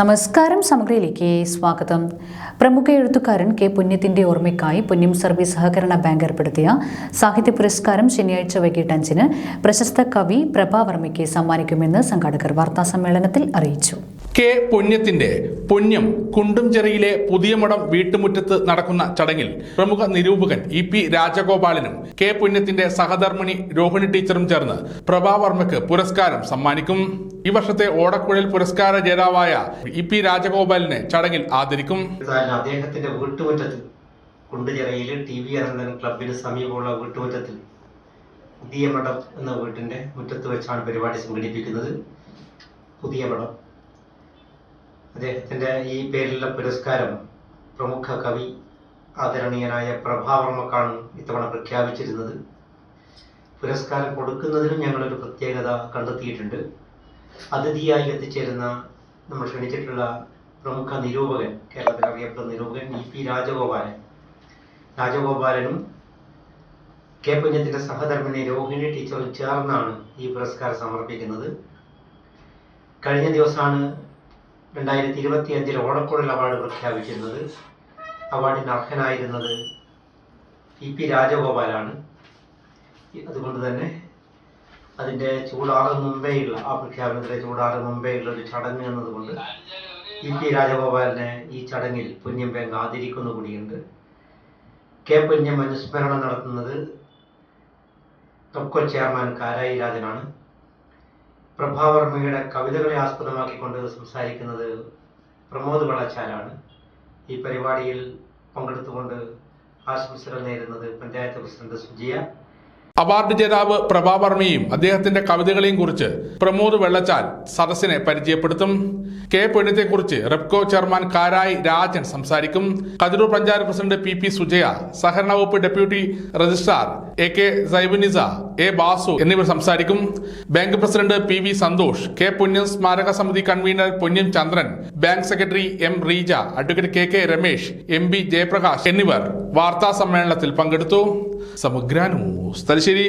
നമസ്കാരം സമഗ്രയിലേക്ക് സ്വാഗതം. പ്രമുഖ എഴുത്തുകാരൻ കെ പുണ്യത്തിന്റെ ഓർമ്മയ്ക്കായി പുണ്യം സർവീസ് സഹകരണ ബാങ്ക് ഏർപ്പെടുത്തിയ സാഹിത്യ പുരസ്കാരം ശനിയാഴ്ച വൈകിട്ട് അഞ്ചിന് പ്രശസ്ത കവി പ്രഭാവർമ്മയ്ക്ക് സമ്മാനിക്കുമെന്ന് സംഘാടകർ വാർത്താസമ്മേളനത്തിൽ അറിയിച്ചു. കെ പുണ്യത്തിന്റെ പുണ്യം കുണ്ടുംചെറിയിലെ പുതിയ മഠം വീട്ടുമുറ്റത്ത് നടക്കുന്ന ചടങ്ങിൽ പ്രമുഖ നിരൂപകൻ ഇ പി രാജഗോപാലനും കെ പുണ്യത്തിന്റെ സഹധർമ്മിണി രോഹിണി ടീച്ചറും ചേർന്ന് പ്രഭാവർമ്മയ്ക്ക് പുരസ്കാരം സമ്മാനിക്കും. ഈ വർഷത്തെ ഓടക്കുഴൽ പുരസ്കാര ജേതാവായ ഇ പി രാജഗോപാലിനെ ചടങ്ങിൽ ആദരിക്കും. അദ്ദേഹത്തിന്റെ വീട്ടുമുറ്റത്തിൽ കുണ്ടുചെറയിലെ ടി വി ക്ലബിന് സമീപമുള്ള വീട്ടുമുറ്റത്തിൽ പുതിയ മഠം എന്ന വീട്ടിന്റെ മുറ്റത്ത് വെച്ചാണ് പരിപാടി സംഘടിപ്പിക്കുന്നത്. പുതിയ മഠം. അദ്ദേഹത്തിന്റെ ഈ പേരിലുള്ള പുരസ്കാരം പ്രമുഖ കവി ആദരണീയനായ പ്രഭാവർമ്മക്കാണ് ഇത്തവണ പ്രഖ്യാപിച്ചിരുന്നത്. പുരസ്കാരം കൊടുക്കുന്നതിനും ഞങ്ങളൊരു പ്രത്യേകത കണ്ടെത്തിയിട്ടുണ്ട്. അതിഥിയായി എത്തിച്ചേരുന്ന നമ്മൾ ക്ഷണിച്ചിട്ടുള്ള പ്രമുഖ നിരൂപകൻ കേരളത്തിൽ അറിയപ്പെടുന്ന നിരൂപകൻ ഇ പി രാജഗോപാലൻ. രാജഗോപാലനും കെ പുഞ്ഞത്തിന്റെ സഹധർമ്മിണി രോഹിണി ടീച്ചറും ചേർന്നാണ് ഈ പുരസ്കാരം സമർപ്പിക്കുന്നത്. കഴിഞ്ഞ ദിവസമാണ് രണ്ടായിരത്തി ഇരുപത്തി അഞ്ചിൽ ഓണക്കുഴൽ അവാർഡ് പ്രഖ്യാപിക്കുന്നത് അവാർഡിന് അർഹനായിരുന്നത് ഇ പി രാജഗോപാലാണ്. അതുകൊണ്ട് തന്നെ അതിന്റെ ചൂടാറും മുമ്പേയുള്ള ആ പ്രഖ്യാപനത്തിലെ ചൂടാറും മുമ്പേയുള്ള ഒരു ചടങ്ങ് എന്നതുകൊണ്ട് ഇ പി രാജഗോപാലിനെ ഈ ചടങ്ങിൽ പുണ്യം ബാങ്ക് ആദരിക്കുന്ന കൂടിയുണ്ട് കെ പുണ്യം അനുസ്മരണം നടത്തുന്നത് തൊക്കോ ചെയർമാൻ കാരായി രാജനാണ്. പ്രഭാവർമ്മയുടെ കവിതകളെ ആസ്പദമാക്കിക്കൊണ്ട് സംസാരിക്കുന്നത് പ്രമോദ് വളച്ചാലാണ്. ഈ പരിപാടിയിൽ പങ്കെടുത്തുകൊണ്ട് ആശംസകൾ നേരുന്നത് പഞ്ചായത്ത് പ്രസിഡന്റ് സുജിയ. അവാർഡ് ജേതാവ് പ്രഭാവർമ്മയും അദ്ദേഹത്തിന്റെ കവിതകളെയും കുറിച്ച് പ്രമോദ് വെള്ളച്ചാൽ സദസ്സിനെ പരിചയപ്പെടുത്തും. കെ പുണ്യത്തെക്കുറിച്ച് റെപ്കോ ചെയർമാൻ കാരായി രാജൻ സംസാരിക്കും. Kathiroor panchayat president P P Sujaya സഹകരണ വകുപ്പ് deputy registrar A K Saibunisa A Basu എന്നിവർ സംസാരിക്കും. Bank president P V Santhosh K Punyam സ്മാരക സമിതി convener Punyam Chandran bank secretary M Reeja advocate K K Ramesh M B Jayaprakash എന്നിവർ വാർത്താ സമ്മേളനത്തിൽ പങ്കെടുത്തു. സമഗ്ര ന്യൂസ് തലശ്ശേരി.